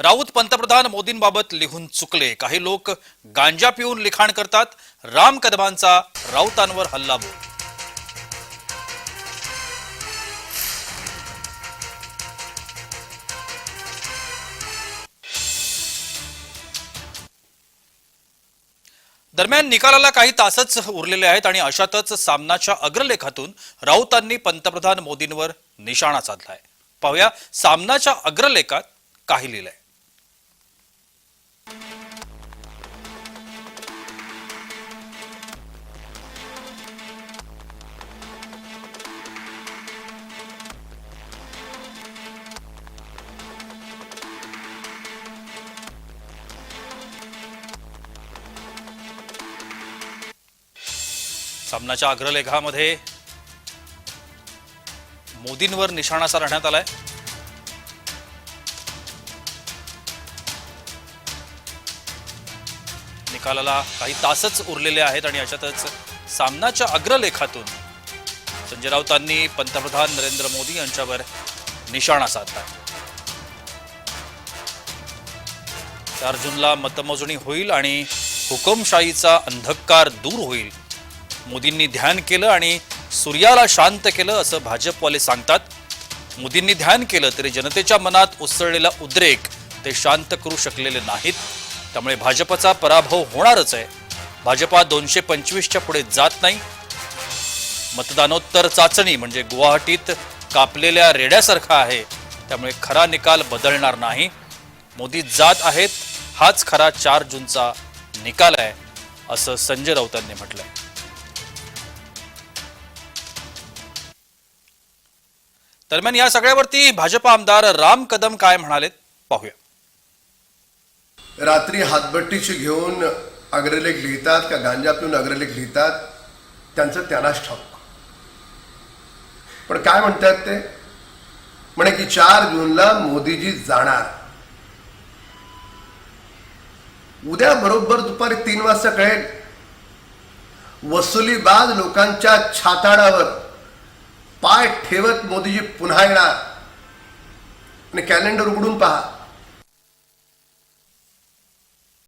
राऊत पंतप्रधान मोदींबाबत लिहून चुकले. काही लोक गांजा पिऊन लिखाण करतात. राम कदमांचा राऊतांवर हल्ला बोल. दरम्यान निकालाला काही तासच उरलेले आहेत आणि अशातच सामनाच्या अग्रलेखातून राऊतांनी पंतप्रधान मोदींवर निशाणा साधलाय. पाहूया सामनाच्या अग्रलेखात काही लिहिलंय. सामनाच्या अग्रलेखामध्ये मोदींवर निशाणासा राहण्यात आलाय. निकालाला काही तासच उरलेले आहेत आणि अशातच सामनाच्या अग्रलेखातून संजय राऊतांनी पंतप्रधान नरेंद्र मोदी यांच्यावर निशाणा साधला. चार जूनला मतमोजणी होईल आणि हुकुमशाहीचा अंधकार दूर होईल. मोदींनी ध्यान केलं आणि सूर्याला शांत केलं असं भाजपवाले सांगतात. मोदींनी ध्यान केलं तरी जनतेच्या मनात उसळलेला उद्रेक ते शांत करू शकलेले नाहीत. त्यामुळे भाजपचा पराभव होणारच आहे. भाजपा दोनशे पंचवीसच्या पुढे जात नाही. मतदानोत्तर चाचणी म्हणजे गुवाहाटीत कापलेल्या रेड्यासारखा आहे. त्यामुळे खरा निकाल बदलणार नाही. मोदी जात आहेत. हाच खरा चार जूनचा निकाल आहे असं संजय राऊतांनी म्हटलंय. दरम्यान या सगळ्यावरती भाजप आमदार राम कदम काय म्हणालेत पाहूया. रात्री हातभट्टीची घेऊन अग्रलेख लिहितात का गांजा पिऊन अग्रलेख लिहितात त्यांचं त्यांनाच ठाऊक. पण काय म्हणतात ते? म्हणे की चार जूनला मोदीजी जाणार. उद्या बरोबर दुपारी तीन वाजता कळेल. वसुलीबाज लोकांच्या छाताडावर पाय ठेवत मोदीजी पुन्हा येणार. आणि कॅलेंडर उघडून पहा.